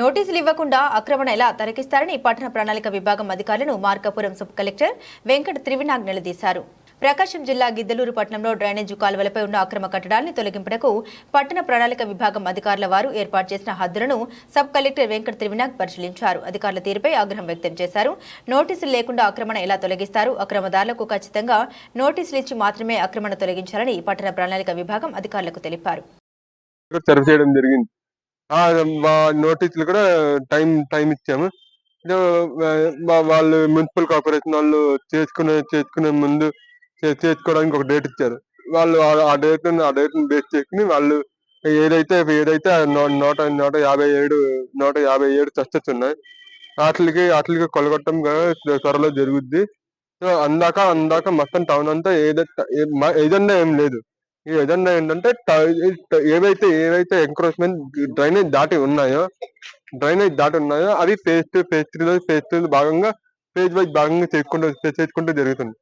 నోటీసులు ఇవ్వకుండా ఆక్రమణ ఎలా తరలిస్తారని పట్టణ ప్రణాళిక విభాగం అధికారులను మార్కాపురం సబ్ కలెక్టర్ వెంకట త్రివినాగ్ నిలదీశారు. ప్రకాశం జిల్లా గిద్దలూరు పట్టణంలో డ్రైనేజీ కాలువలపై ఉన్న అక్రమ కట్టడాల్ని తొలగింపుటకు పట్టణ ప్రణాళిక విభాగం అధికారుల వారు ఏర్పాటు చేసిన హద్దులను సబ్ కలెక్టర్ వెంకట త్రివినాగ్ పరిశీలించారు. అధికారుల తీరుపై ఆగ్రహం వ్యక్తం చేశారు. నోటీసులు లేకుండా ఆక్రమణ ఎలా తొలగిస్తారు? అక్రమదారులకు ఖచ్చితంగా నోటీసులు ఇచ్చి మాత్రమే ఆక్రమణ తొలగించాలని పట్టణ ప్రణాళిక విభాగం అధికారులకు తెలిపారు. ఆ మా నోటీసులు కూడా టైం టైం ఇచ్చాము. వాళ్ళు మున్సిపల్ కార్పొరేషన్ వాళ్ళు చేసుకునే చేసుకునే ముందు చేసుకోవడానికి ఒక డేట్ ఇచ్చారు. వాళ్ళు ఆ- డేట్ ఆ డేట్ని బేస్ చేసుకుని వాళ్ళు ఏదైతే ఏదైతే నూట నూట యాభై ఏడు నూట యాభై ఏడు చర్చస్ ఉన్నాయి వాటికి వాటికి కొలగొట్టడం త్వరలో జరుగుద్ది. సో అందాక అందాక మొత్తం టౌన్ అంతా ఏదైతే ఏదన్నా ఏం లేదు. ఈ ఎజెండా ఏంటంటే ఏవైతే ఏవైతే ఎంక్రోచ్మెంట్ డ్రైనేజ్ దాటి ఉన్నాయో డ్రైనేజ్ దాటి ఉన్నాయో అవి ఫేజ్ టూ ఫేజ్ త్రీలో ఫేజ్ త్రీలో భాగంగా ఫేజ్ వైజ్ భాగంగా చేసుకుంటూ చేసుకుంటూ జరుగుతుంది.